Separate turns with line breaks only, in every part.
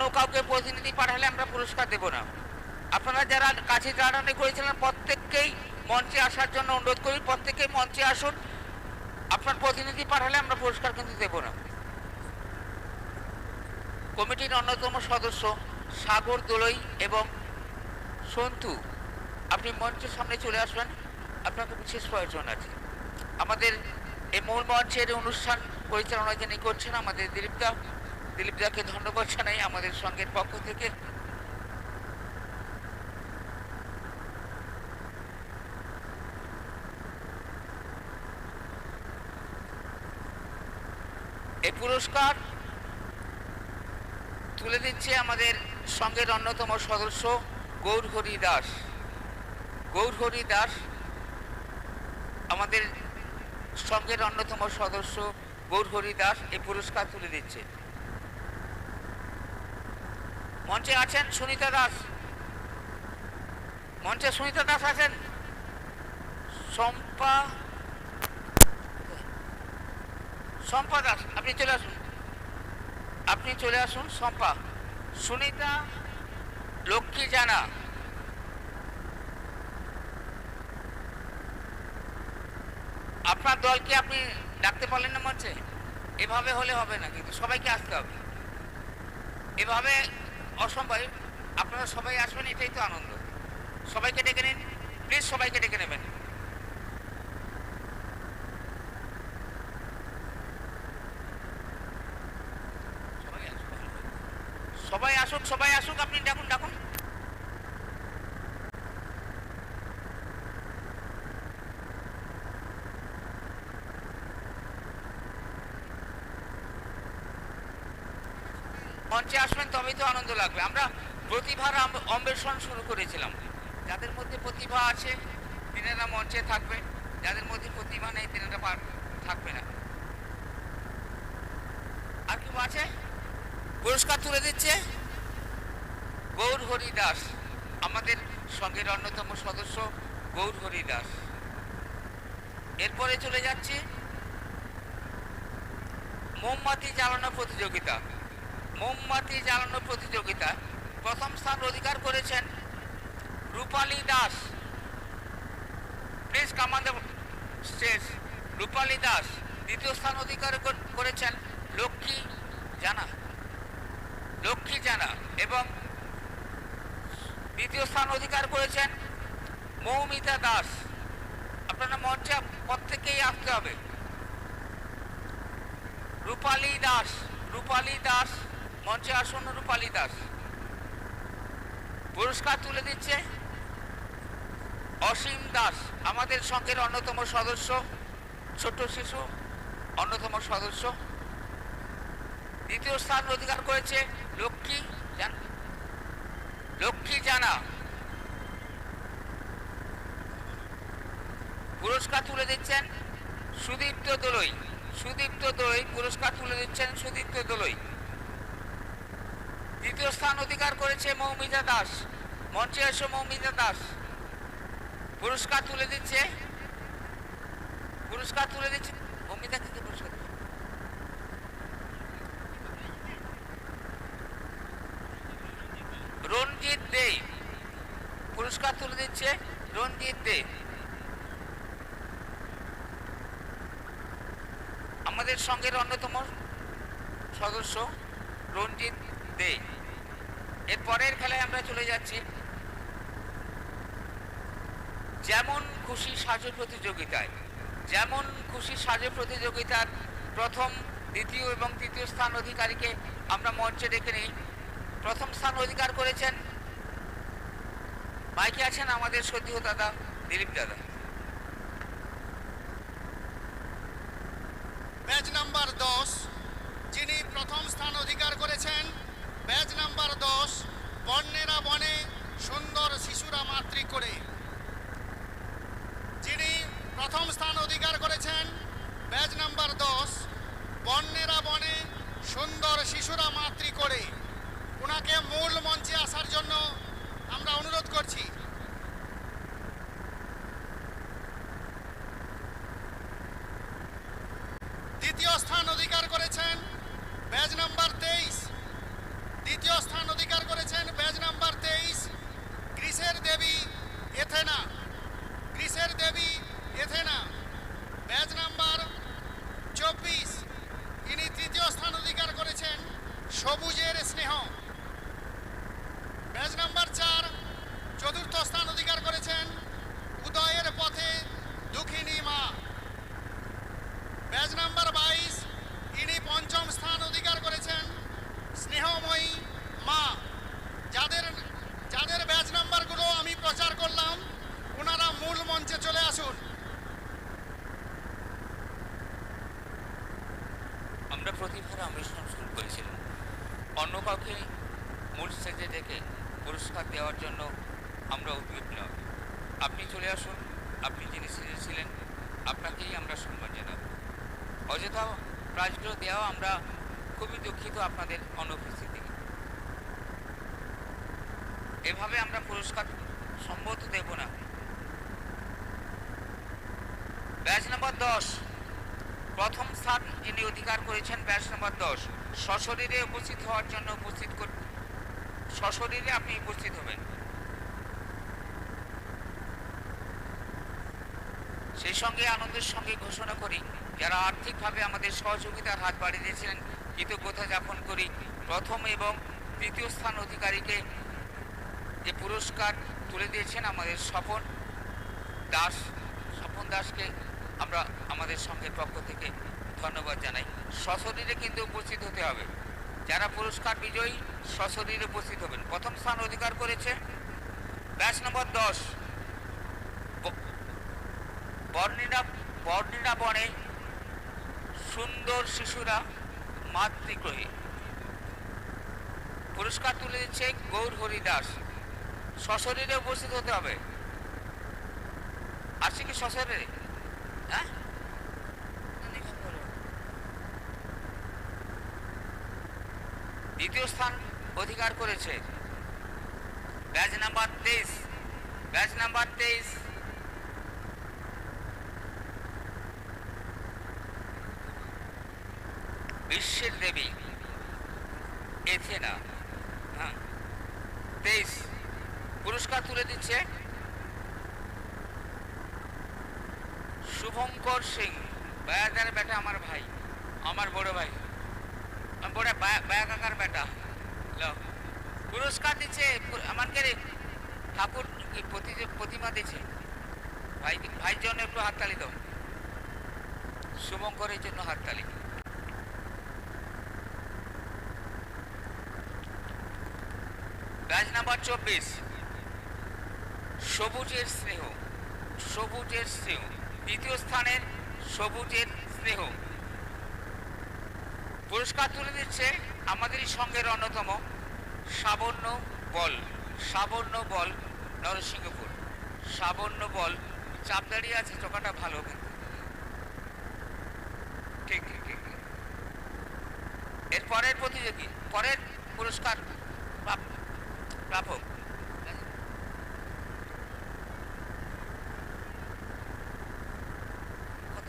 অন্য কাউকে প্রতিনিধি পাঠালে আমরা পুরস্কার দেব না। আপনারা যারা কাছে টানাটানি করেছিলেন, প্রত্যেককেই মঞ্চে আসার জন্য অনুরোধ করি প্রত্যেকেই মঞ্চে আসুন। আপনার প্রতিনিধি পাঠালে আমরা পুরস্কার কিন্তু দেব না। কমিটির অন্যতম সদস্য সাগর দোলই এবং সন্তু, আপনি মঞ্চের সামনে চলে আসবেন। আপনাকে বিশেষ প্রয়োজন আছে। আমাদের এই মূল মঞ্চের অনুষ্ঠান পরিচালনা যিনি করছেন, আমাদের দিলীপদা দিলীপদাকে ধন্যবাদ জানাই আমাদের সঙ্গের পক্ষ থেকে। এই পুরস্কার তুলে দিচ্ছে আমাদের সঙ্গের অন্যতম সদস্য গৌরহরি দাস। গৌর হরি দাস আমাদের সঙ্গের অন্যতম সদস্য গৌর হরি দাস এই পুরস্কার তুলে দিচ্ছে। মঞ্চে আছেন সুনিতা দাস। মঞ্চে সুনিতা দাস আছেন শম্পা। শম্পা দাস, আপনি চলে আসুন। আপনি চলে আসুন, শম্পা। সুনিতা, লক্ষ্মী জানা। আপনার দলকে আপনি ডাকতে পারলেন না মঞ্চে? এভাবে হলে হবে না, কিন্তু সবাইকে আসতে হবে। এভাবে অসম্ভব। আপনারা সবাই আসবেন, এটাই তো আনন্দ। সবাইকে ডেকে নিন। প্লিজ সবাইকে ডেকে নেবেন। সবাই আসুন। সবাই আসুক, আপনি ডাকুন ডাকুন মঞ্চে আসবেন তবেই তো আনন্দ লাগবে। আমরা প্রতিভার অন্বেষণ শুরু করেছিলাম। যাদের মধ্যে প্রতিভা আছে, তিনারা মঞ্চে থাকবে। যাদের মধ্যে প্রতিভা নেই, তিনারা পার- থাকবে না। আর কেউ আছে? পুরস্কার তুলে দিচ্ছে? গৌর হরি দাস। আমাদের সঙ্গের অন্যতম সদস্য গৌর হরি দাস। এরপরে চলে যাচ্ছি মোমবাতি জ্বালানো প্রতিযোগিতা। মোমবাতি জ্বালানো প্রতিযোগিতা। প্রথম স্থান অধিকার করেছেন Rupali Das. Please come on stage Rupali Das, দ্বিতীয় স্থান অধিকার করেছেন লক্ষ্মী জানা। লক্ষ্মী জানা এবং দ্বিতীয় স্থান অধিকার করেছেন মৌমিতা দাস। আপনারা মঞ্চে প্রত্যেকেই আসতে হবে। রূপালী দাস রূপালী দাস। মঞ্চে আসুন, রূপালী দাস। পুরস্কার তুলে দিচ্ছে অসীম দাস, আমাদের সঙ্গের অন্যতম সদস্য, ছোট্ট শিশু, অন্যতম সদস্য। দ্বিতীয় স্থান অধিকার করেছে লক্ষ্মী লক্ষ্মী জানা। পুরস্কার তুলে দিচ্ছেন সুদীপ্ত দোলই। সুদীপ্ত দোলই পুরস্কার তুলে দিচ্ছেন সুদীপ্ত দোলই। দ্বিতীয় স্থান অধিকার করেছে মৌমিতা দাস। মঞ্চে এসো মৌমিতা দাস। পুরস্কার তুলে দিচ্ছে। পুরস্কার তুলে দিচ্ছে। মৌমিতা কিন্তু পুরস্কার। রঞ্জিত দে। পুরস্কার তুলে দিচ্ছে রঞ্জিত দে। আমাদের সঙ্গের অন্যতম সদস্য রঞ্জিত দে। এর পরের খেলায় আমরা চলে যাচ্ছি। যেমন খুশি সাজো প্রতিযোগিতায়। যেমন খুশি সাজো প্রতিযোগিতার প্রথম, দ্বিতীয় এবং তৃতীয় স্থান অধিকারীকে আমরা মঞ্চে ডেকে নিই। প্রথম স্থান অধিকার করেছেন মাইকে আছেন আমাদের সতীহ দাদা দিলীপ দাদা।
ম্যাচ নাম্বার দশ, যিনি প্রথম স্থান অধিকার করেছেন ব্যাচ নাম্বার দশ বন্যেরা বনে সুন্দর শিশুরা মাতৃ করে যিনি প্রথম স্থান অধিকার করেছেন ব্যাচ নাম্বার দশ বন্যেরা বনে সুন্দর শিশুরা মাতৃ করে ওনাকে মূল মঞ্চে আসার জন্য আমরা অনুরোধ করছি দ্বিতীয় স্থান অধিকার করেছেন ব্যাচ নাম্বার তেইশ দ্বিতীয় স্থান
আমরা উদ্বিগ্ন আপনি চলে আসুন আপনি যিনি ছিলেন আপনাকেই আমরা সম্মান জানাব অযথা দেওয়া আমরা খুবই দুঃখিত আপনাদের অনুপস্থিতি। এভাবে আমরা পুরস্কার সম্মত দেব না। ব্যাচ নম্বর দশ। প্রথম স্থান যিনি অধিকার করেছেন ব্যাচ নম্বর দশ। সশরীরে উপস্থিত হওয়ার জন্য উপস্থিত সশরীরে আপনি উপস্থিত হবেন। সেই সঙ্গে আনন্দের সঙ্গে ঘোষণা করি যারা আর্থিকভাবে আমাদের সহযোগিতার হাত বাড়িয়ে দিয়েছিলেন, কৃতজ্ঞতা জ্ঞাপন করি। প্রথম এবং তৃতীয় স্থান অধিকারীকে যে পুরস্কার তুলে দিয়েছেন আমাদের স্বপন দাস, স্বপন দাসকে আমরা আমাদের সঙ্গে পক্ষ থেকে ধন্যবাদ জানাই। সশরীরে কিন্তু উপস্থিত হতে হবে। যারা পুরস্কার বিজয়ী, সশরীরে উপস্থিত হবেন। প্রথম স্থান অধিকার করেছে ব্যাচ নম্বর দশ। বর্ণিনা বর্ণিনা বনে সুন্দর শিশুরা মাতৃগ্রহী পুরস্কার তুলে দিচ্ছে গৌর হরিদাস সশরীরে উপস্থিত হতে হবে। আসছে কি সশরীরে? হ্যাঁ? দ্বিতীয় স্থান অধিকার করেছে। ব্যাচ নাম্বার তেইশ। ব্যাচ নাম্বার তেইশ। বিশ্বের দেবী এথেনা হ্যাঁ। তেইশ পুরস্কার তুলে দিচ্ছে। শুভঙ্কর সিং বায়াদার বেটা আমার ভাই, আমার বড় ভাই। বড় বায়া বায়া কাকার বেটা পুরস্কার দিচ্ছে আমাকে ঠাকুর প্রতিমা দিচ্ছে? ভাই ভাইয়ের জন্য একটু হাততালি দাও। শুভঙ্করের জন্য হাততালি। ব্যাচ নাম্বার চব্বিশ। সবুজের স্নেহ সবুজের স্নেহ। দ্বিতীয় স্থানের সবুজের স্নেহ। পুরস্কার তুলে দিচ্ছে আমাদেরই সঙ্গের অন্যতম সাবর্ণ বল সাবর্ণ বল নরসিংহপুর। সাবর্ণ বল, চাপ দাঁড়িয়ে আছে, চোখাটা ভালো কিন্তু ঠিক ঠিক ঠিক। এর পরের প্রতিযোগী, পরের পুরস্কার প্রাপক কত?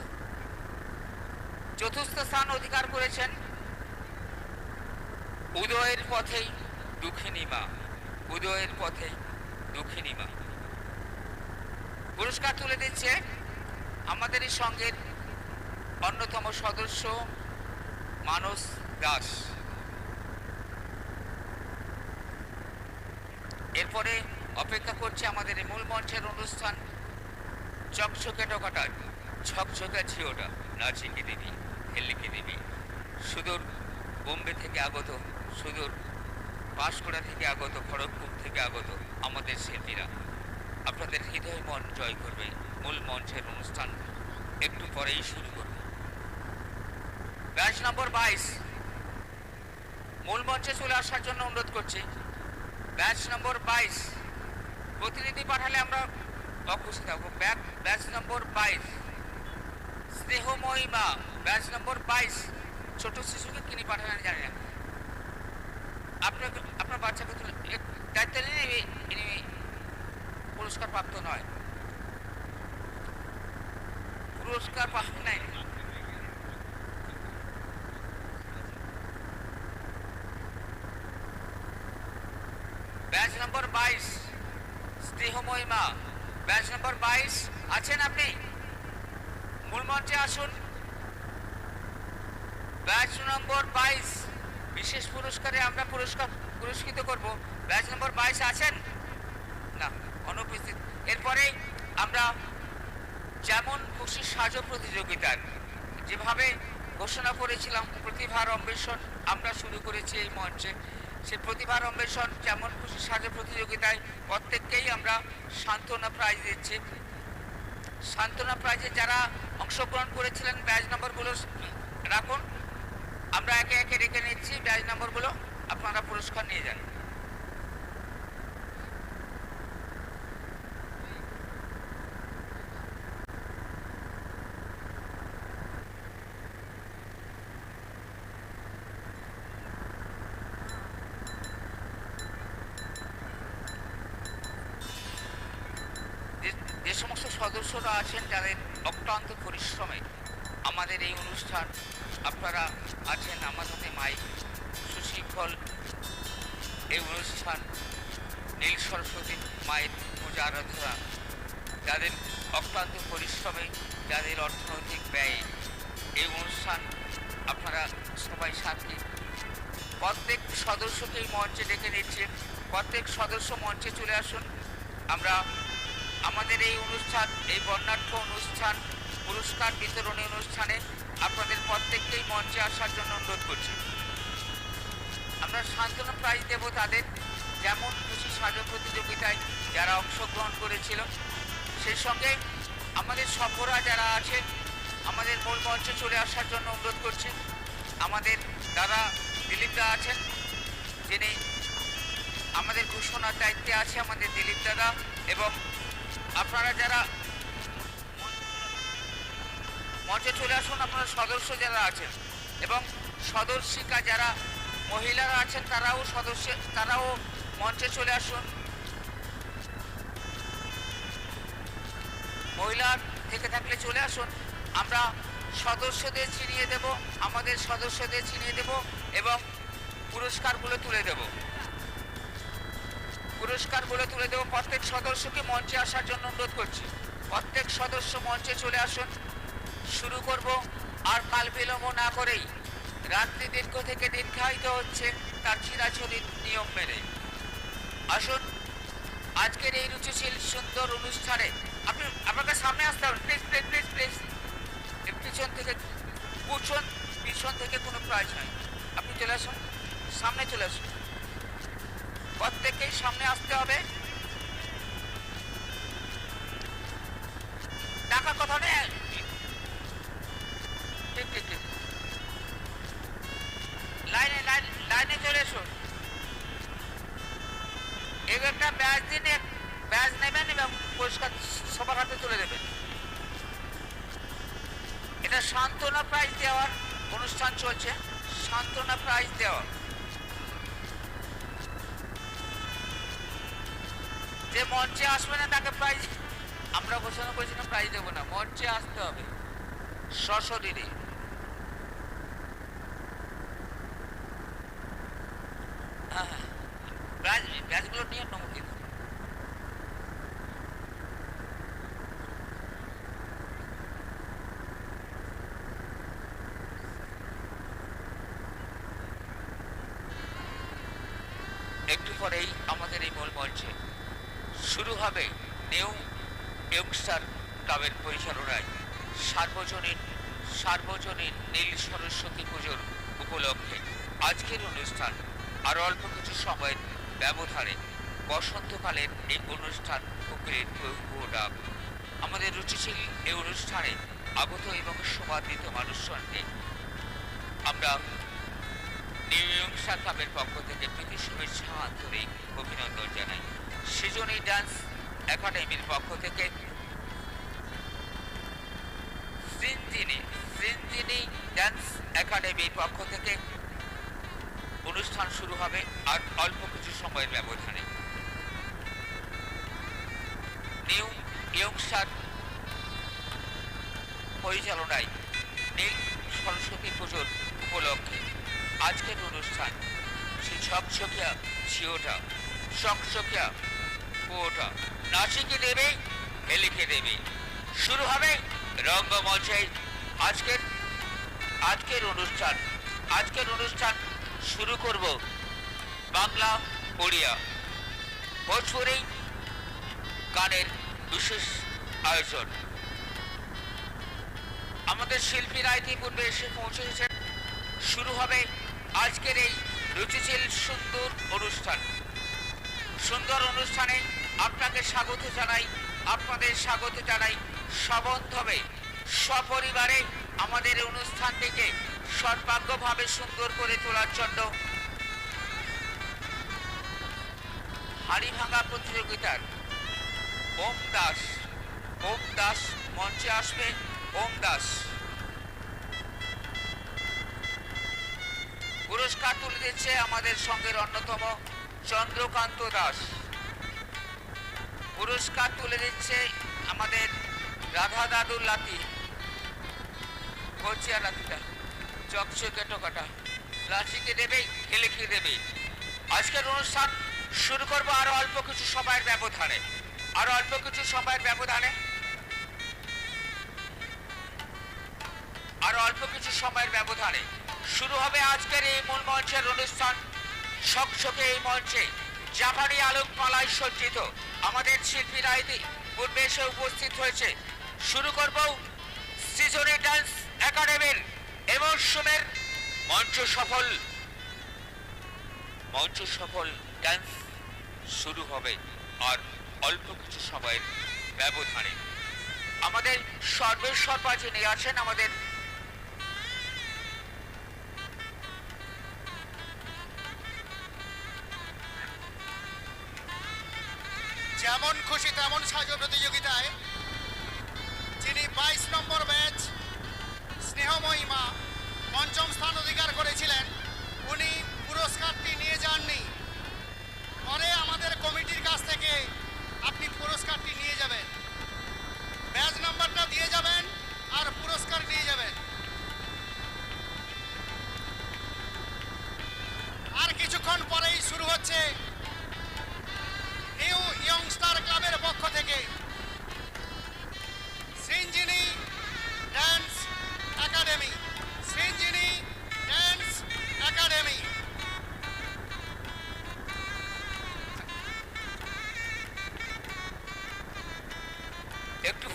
চতুর্থ স্থান অধিকার করেছেন উদয়ের পথেই দুঃখিনী মা। উদয়ের পথেই দুঃখিনী মা। পুরস্কার তুলে দিচ্ছে আমাদেরই সঙ্গের অন্যতম সদস্য মানস দাস। এরপরে অপেক্ষা করছে আমাদের এই মূল মঞ্চের অনুষ্ঠান চকচকে টকাটার ঝকঝকে ঝিওটা নাচিকি দেবী হেল্লিকি দেবী সুদূর বোম্বে থেকে আগত, সুদূর পাঁশকুড়া থেকে আগত, খড়গপুর থেকে আগত আমাদের শিল্পীরা। আপনাদের হৃদয় মন জয় করবে মূল মঞ্চের অনুষ্ঠান। একটু পরেই শুরু করবে। ব্যাচ নম্বর বাইশ। মূল মঞ্চে চলে আসার জন্য অনুরোধ করছি। ব্যাচ নম্বর বাইশ। প্রতিনিধি পাঠালে আমরা অখুশি থাকব ব্যাচ নম্বর বাইশ। স্নেহময়ী মা ব্যাচ নম্বর বাইশ। ছোট শিশুকে কিনে পাঠালেন জানি না। আপনার আপনার বাচ্চাকে তুলে দায়িত্ব নিন ইনি- পুরস্কার প্রাপ্ত নয়। পুরস্কার প্রাপ্ত নাই। ব্যাচ নম্বর বাইশ স্নেহময়ী মা ব্যাচ নম্বর বাইশ, আছেন আপনি? মূল মঞ্চে আসুন। ব্যাচ নম্বর বাইশ, বিশেষ পুরস্কারে আমরা পুরস্কার পুরস্কৃত করব। ব্যাচ নম্বর বাইশ আছেন? না, অনুপস্থিত। এরপরে আমরা যেমন খুশি সাজো প্রতিযোগিতার, যেভাবে ঘোষণা করেছিলাম, প্রতিভার অন্বেষণ আমরা শুরু করেছি এই মঞ্চে। সে প্রতিভার অন্বেষণ, যেমন খুশি সাজে প্রতিযোগিতায় প্রত্যেককেই আমরা সান্ত্বনা প্রাইজ দিচ্ছি। সান্ত্বনা প্রাইজে যারা অংশগ্রহণ করেছিলেন ব্যাচ নম্বরগুলো রাখুন। আমরা একে একে রেখে নিচ্ছি ব্যাচ নম্বরগুলো আপনারা পুরস্কার নিয়ে যান সদস্যরা আছেন যাদের অক্লান্ত পরিশ্রমে আমাদের এই অনুষ্ঠান। আপনারা আছেন আমাদের হাতে মাইক। সুশৃঙ্খল এই অনুষ্ঠান নীল সরস্বতী মায়ের পূজা আরাধনা, যাদের অক্লান্ত পরিশ্রমে যাদের অর্থনৈতিক ব্যয়ে। এই অনুষ্ঠান আপনারা সবাই সাথে প্রত্যেক সদস্যকেই মঞ্চে ডেকে নিচ্ছে। প্রত্যেক সদস্য মঞ্চে চলে আসুন। আমরা আমাদের এই অনুষ্ঠান, এই বর্ণাঢ্য অনুষ্ঠান, পুরস্কার বিতরণী অনুষ্ঠানে আপনাদের প্রত্যেককেই মঞ্চে আসার জন্য অনুরোধ করছি। আমরা সান্ত্বনা প্রাইজ দেব তাদের, যেমন খুশি সাজো প্রতিযোগিতায় যারা অংশগ্রহণ করেছিল। সেই সঙ্গে আমাদের সফরা যারা আছে, আমাদের মূল মঞ্চে চলে আসার জন্য অনুরোধ করছি। আমাদের দাদা দিলীপ দা আছেন, যিনি আমাদের ঘোষণার দায়িত্বে আছে আমাদের দিলীপ দাদা এবং আপনারা যারা মঞ্চে চলে আসুন, আপনারা সদস্য যারা আছেন এবং সদস্যিকা যারা মহিলারা আছেন, তারাও সদস্য, তারাও মঞ্চে চলে আসুন। মহিলা থেকে থাকলে চলে আসুন। আমরা সদস্যদের চিনিয়ে দেব, আমাদের সদস্যদের চিনিয়ে দেব এবং পুরস্কারগুলো তুলে দেব। পুরস্কারগুলো তুলে দেব প্রত্যেক সদস্যকে মঞ্চে আসার জন্য অনুরোধ করছি। প্রত্যেক সদস্য মঞ্চে চলে আসুন। শুরু করব আর কাল বিলম্ব না করেই। রাত্রি দীর্ঘ থেকে দীর্ঘায়িত হচ্ছে তার চিরাচরিত নিয়ম মেনে। আসুন, আজকের এই রুচিশীল, সুন্দর অনুষ্ঠানে আপনি, আপনাকে সামনে আসতে হবে। Please please please please. পিছন থেকে পিছন পিছন থেকে কোনো প্রাইজ নাই। আপনি চলে আসুন, সামনে চলে আসুন। প্রত্যেককেই সামনে আসতে হবে। টাকার কথা নেই ঠিক ঠিক ঠিক। লাইনে, লাইন, লাইনে চলে এসো। একটা ব্যাজ দিন ব্যাজ নেবেন এবং পরিষ্কার সবার হাতে তুলে দেবেন। এটা সান্ত্বনা প্রাইজ দেওয়ার অনুষ্ঠান চলছে। সান্ত্বনা প্রাইজ দেওয়া। যে মঞ্চে আসবে না, তাকে প্রাইজ আমরা ঘোষণা করেছিলাম প্রাইজ দেবো না। মঞ্চে আসতে হবে। সশরীরে হ্যাঁ হ্যাঁ ব্যাজ ব্যাজগুলো নিয়ে নেব কিন্তু একটু পরেই আমাদের এই মূল মঞ্চে শুরু হবে নিউ ইয়ংস্টার ক্লাবের পরিচালনায়। সার্বজনীন সার্বজনীন নীল সরস্বতী পুজোর উপলক্ষে আজকের অনুষ্ঠান আর অল্প কিছু সময়ের ব্যবধানে বসন্তকালের এই অনুষ্ঠান কুকুরের ডাক আমাদের রুচিশীল এই অনুষ্ঠানে আগত এবং সমাদৃত মানুষজনকে আমরা নিউ ইয়ংস্টার ক্লাবের পক্ষ থেকে প্রীতি শুভেচ্ছা আন্তরিক অভিনন্দন জানাই। সৃজনী ডান্স একাডেমির পক্ষ থেকে। সিনজিনি সিনজিনি একাডেমির পক্ষ থেকে। অনুষ্ঠান শুরু হবে আর অল্প কিছু সময়ের ব্যবধানে। নিউ ইয়ংস্টার পরিচালনায় নীল সরস্বতী পুজোর উপলক্ষে আজকের অনুষ্ঠান, সে ঝকঝকিয়া ঝিওটা চকচকিয়া কুয়োটা নাচিকে দেবে হেলিকে দেবে। শুরু হবে রঙ্গমঞ্চে আজকের আজকের অনুষ্ঠান। আজকের অনুষ্ঠান শুরু করব বাংলা ওড়িয়া। ভোজপুরি গানের বিশেষ আয়োজন। আমাদের শিল্পীরা ইতিপূর্বে এসে পৌঁছেছেন শুরু হবে আজকের এই রুচিশীল সুন্দর অনুষ্ঠান। সুন্দর অনুষ্ঠানে আপনাকে স্বাগত জানাই, আপনাদের স্বাগত জানাই। সবন্ধবে সপরিবারে আমাদের অনুষ্ঠানটিকে সর্বাঙ্গভাবে সুন্দর করে তোলার জন্য হাড়ি ভাঙা প্রতিযোগিতার ওম দাস ওম দাস মঞ্চে আসবে, ওম দাস। পুরস্কার তুলে দিচ্ছে আমাদের সঙ্গের অন্যতম চন্দ্রকান্ত দাস। পুরস্কার তুলে দিচ্ছে আমাদের রাধা দাদুর লাতি কচিয়া লাতিটা, চকচকে টোকাটা লাঠিকে দেবে খেলেকে দেবে? আজকের অনুষ্ঠান শুরু করব আরও অল্প কিছু সময়ের ব্যবধানে। আরও অল্প কিছু সময়ের ব্যবধানে। আরও অল্প কিছু সময়ের ব্যবধানে। শুরু হবে আজকের এই মূল মঞ্চের অনুষ্ঠান। সকসকে এই মঞ্চে জাপানি আলোকমালায় সজ্জিত। আমাদের শিল্পীরা ইতি পূর্বে এসে উপস্থিত হয়েছে। শুরু করব সৃজনী ডান্স একাডেমির এমরশুমের মঞ্চ সফল। মঞ্চ সফল ডান্স শুরু হবে আর অল্প কিছু সময়ের ব্যবধানে। আমাদের সর্বেশ্বর যিনি আছেন আমাদের
যেমন খুশি, তেমন সাজো প্রতিযোগিতায়। যিনি বাইশ নম্বর ব্যাচ স্নেহময়ী মা, পঞ্চম স্থান অধিকার করেছিলেন। উনি পুরস্কারটি নিয়ে যাননি। পরে আমাদের কমিটির কাছ থেকে আপনি পুরস্কারটি নিয়ে যাবেন। ব্যাচ নাম্বারটা দিয়ে যাবেন আর পুরস্কার নিয়ে যাবেন।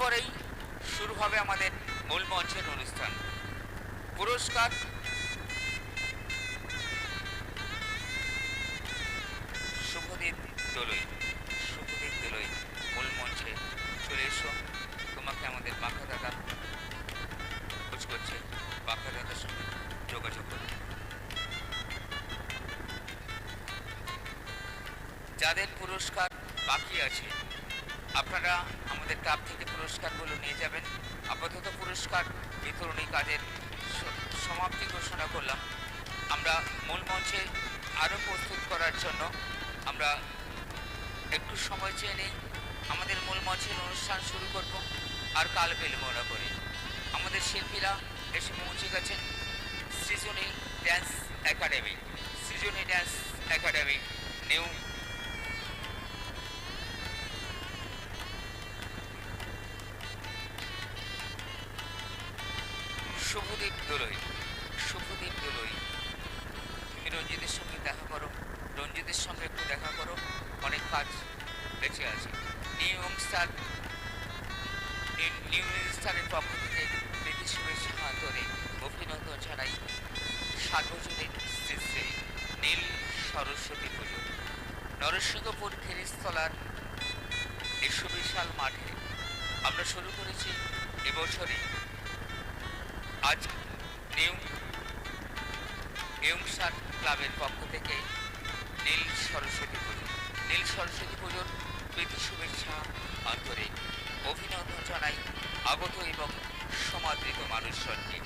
পরেই শুরু
হবে আমাদের মূল মঞ্চের অনুষ্ঠান। পুরস্কার বিতরণী কাজের সমাপ্তি ঘোষণা করলাম। আমরা মূল মঞ্চে আরও প্রস্তুত করার জন্য আমরা একটু সময় চেয়ে নিই। আমাদের মূল মঞ্চের অনুষ্ঠান শুরু করব আর কাল বিলম্বনা করি। আমাদের শিল্পীরা এসে পৌঁছে গেছেন Srijani dance academy. Srijani dance academy, new পক্ষ থেকে প্রীতি শুভেচ্ছা ধরে অভিনন্দন জানাই সার্বজনীন শ্রী নীল সরস্বতী পুজো নরসিংহপুর ফেরিস্তলার এই সুবিশাল মাঠে আমরা শুরু করেছি এবছরই আজ নিউ ক্লাবের পক্ষ থেকে নীল সরস্বতী পুজো নীল সরস্বতী পুজোর প্রীতি শুভেচ্ছা আন্তরিক অভিনন্দন জানাই আগত এবং সমাদৃত মানুষজনকে।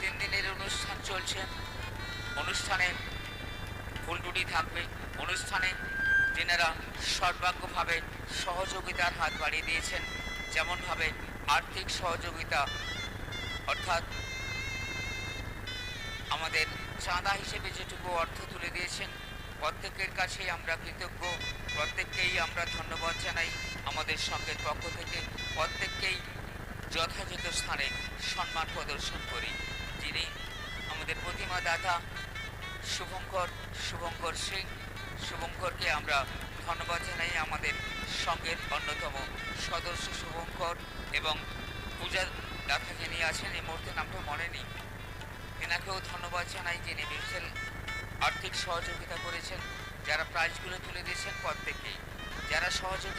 তিন দিনের অনুষ্ঠান চলছে। অনুষ্ঠানে ফুলটুটি থাকবে। অনুষ্ঠানে যেনারা সর্বাঙ্গভাবে সহযোগিতার হাত বাড়িয়ে দিয়েছেন। যেমনভাবে আর্থিক সহযোগিতা, অর্থাৎ আমাদের চাঁদা হিসেবে যেটুকু অর্থ তুলে দিয়েছেন প্রত্যেকের কাছেই আমরা কৃতজ্ঞ, প্রত্যেককেই আমরা ধন্যবাদ জানাই আমাদের সঙ্গের পক্ষ থেকে, প্রত্যেককেই যথাযথ স্থানে সম্মান প্রদর্শন করি। যিনি আমাদের প্রতিমা দাতা, শুভঙ্কর শুভঙ্কর সিং, শুভঙ্করকে আমরা ধন্যবাদ জানাই আমাদের সঙ্গের অন্যতম সদস্য শুভঙ্কর এবং পূজা দাতা যিনি আছেন, এই মুহূর্তে নামটা মনে নেই। এনাকেও ধন্যবাদ জানাই যিনি বিশাল আর্থিক সহযোগিতা করেছেন যারা প্রাইজগুলো তুলে দিয়েছেন প্রত্যেকেই। যারা সহযোগিতা